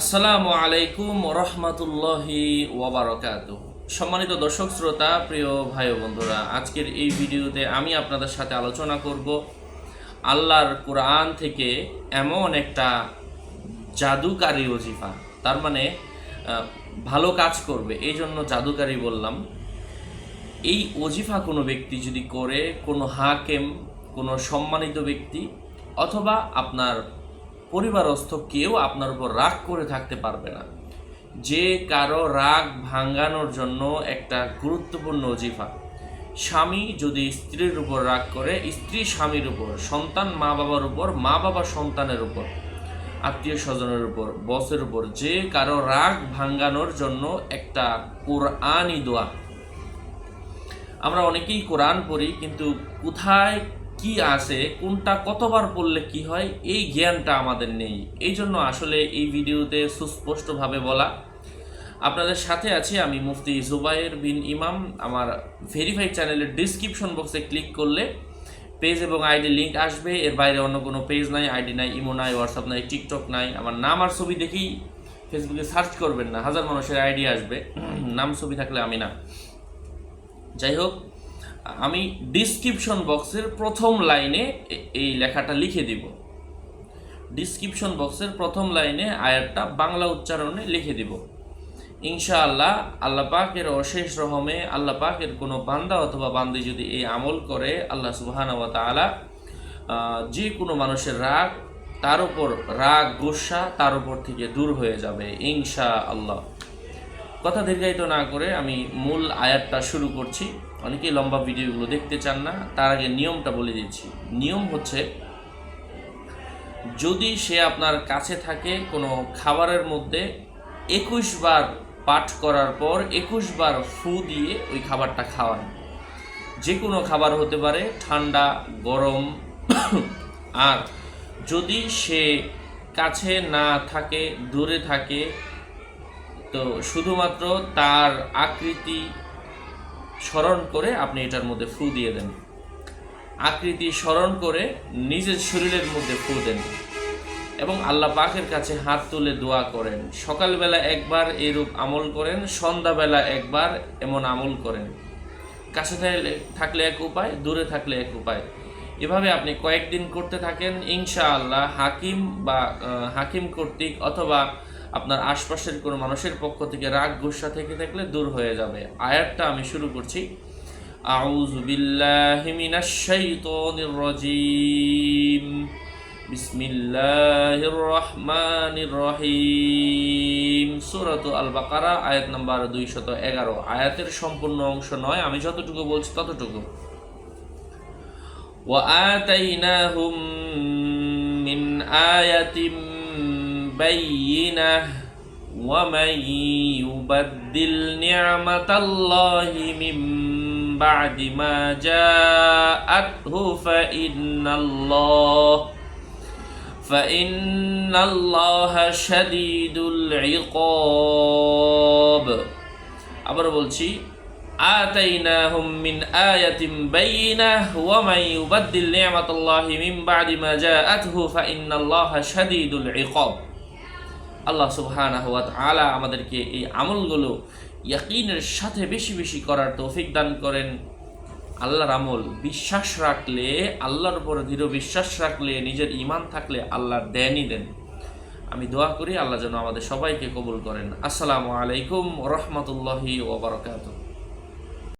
আসসালামু আলাইকুম রহমতুল্লাহি ওবরাকাত সম্মানিত দর্শক, শ্রোতা, প্রিয় ভাই বন্ধুরা, আজকের এই ভিডিওতে আমি আপনাদের সাথে আলোচনা করব আল্লাহর কোরআন থেকে এমন একটা জাদুকারী ওজিফা। তার মানে ভালো কাজ করবে। এই জন্য জাদুকারী বললাম। এই ওজিফা কোনো ব্যক্তি যদি করে, কোনো হাকেম, কোনো সম্মানিত ব্যক্তি, অথবা আপনার পরিবারস্থ কেউ আপনার উপর রাগ করে থাকতে পারবে না। যে কারও রাগ ভাঙ্গানোর জন্য একটা গুরুত্বপূর্ণ ওজিফা। স্বামী যদি স্ত্রীর উপর রাগ করে, স্ত্রী স্বামীর উপর, সন্তান মা বাবার উপর মা বাবা সন্তানের উপর আত্মীয় স্বজনের উপর, বসের উপর, যে কারও রাগ ভাঙ্গানোর জন্য একটা কোরআনই দোয়া। আমরা অনেকেই কোরআন পড়ি, কিন্তু কোথায় কি আছে, কোনটা কতবার পড়লে কি হয়, এই জ্ঞানটা আমাদের নেই। এই জন্য আসলে এই ভিডিওতে সুস্পষ্টভাবে বলা। আপনাদের সাথে আছি আমি মুফতি জুবাইর বিন ইমাম। আমার ভেরিফাই চ্যানেলের ডিসক্রিপশন বক্সে ক্লিক করলে পেজ এবং আইডি লিঙ্ক আসবে। এর বাইরে অন্য কোনো পেজ নাই আইডি নাই ইমো নাই হোয়াটসঅ্যাপ নাই টিকটক নাই। আমার নাম আর ছবি দেখেই ফেসবুকে সার্চ করবেন না, হাজার মানুষের আইডি আসবে। নাম, ছবি থাকলে আমি না। যাই হোক আমি ডিসক্রিপশন বক্সের প্রথম লাইনে এই লেখাটা লিখে দিব। ডিসক্রিপশন বক্সের প্রথম লাইনে আয়াতটা বাংলা উচ্চারণে লিখে দিব। ইনশাআল্লাহ আল্লাহ পাকের অশেষ রহমে আল্লাহ পাকের কোনো বান্দা অথবা বান্দি যদি এই আমল করে আল্লাহ সুবহানাহু ওয়া তাআলা আহ, যে কোনো মানুষের রাগ তার উপর রাগ গোসা তার উপর থেকে দূর হয়ে যাবে ইনশা আল্লাহ কথা দীর্ঘায়িত না করে আমি মূল আয়াতটা শুরু করছি। অনেকেই লম্বা ভিডিওগুলো দেখতে চান না, তার আগে নিয়মটা বলে দিচ্ছি। নিয়ম হচ্ছে, যদি সে আপনার কাছে থাকে কোনো খাবারের মধ্যে একুশ বার পাঠ করার পর একুশ বার ফু দিয়ে ওই খাবারটা খাওয়ান। যে কোনো খাবার হতে পারে, ঠান্ডা, গরম। আর যদি সে কাছে না থাকে, দূরে থাকে তো শুধুমাত্র তার আকৃতি স্মরণ করে আপনি এটার মধ্যে ফু দিয়ে দেন। আকৃতি স্মরণ করে নিজের শরীরের মধ্যে ফু দেন। এবং আল্লাহ পাকের কাছে হাত তুলে দোয়া করেন। সকালবেলা একবার এরূপ আমল করেন, সন্ধ্যাবেলা একবার এমন আমল করেন। কাছে থাকলে- এক উপায়, দূরে থাকলে এক উপায়। এভাবে আপনি কয়েকদিন করতে থাকেন, ইনশাআল্লাহ হাকিম বা হাকিম কর্তৃক অথবা আপনার আশপাশের কোনো মানুষের পক্ষ থেকে রাগ, গুসা থেকে থাকলে দূর হয়ে যাবে। আয়াতটা আমি শুরু করছি। আউজ বিল্লাহি মিনাশ শাইতানির রাজিম। বিসমিল্লাহির রহমানির রহিম। সূরাতু আল বাকারা আয়াত নাম্বার 211 আয়াতের সম্পূর্ণ অংশ নয়, আমি যতটুকু বলছি ততটুকু। ওয়া আতাইনাহুম মিন আয়াতিম بينة ومن يبدل نعمة الله من بعد ما جاءته فإن الله فإن الله شديد العقاب আবার বলছি آتيناهم من آية بينة ومن يبدل نعمة الله من بعد ما جاءته فإن الله شديد العقاب আল্লাহ সুবহান ওয়া আলা আমাদেরকে এই আমলগুলো ইয়াকিনের সাথে বেশি বেশি করার তৌফিক দান করেন। আল্লাহর আমল বিশ্বাস রাখলে, আল্লাহর উপর দৃঢ় বিশ্বাস রাখলে, নিজের ইমান থাকলে আল্লাহ দেনই দেন। আমি দোয়া করি আল্লাহ যেন আমাদের সবাইকে কবুল করেন। আসসালামু আলাইকুম রহমতুল্লাহি ওবরাকাতুহ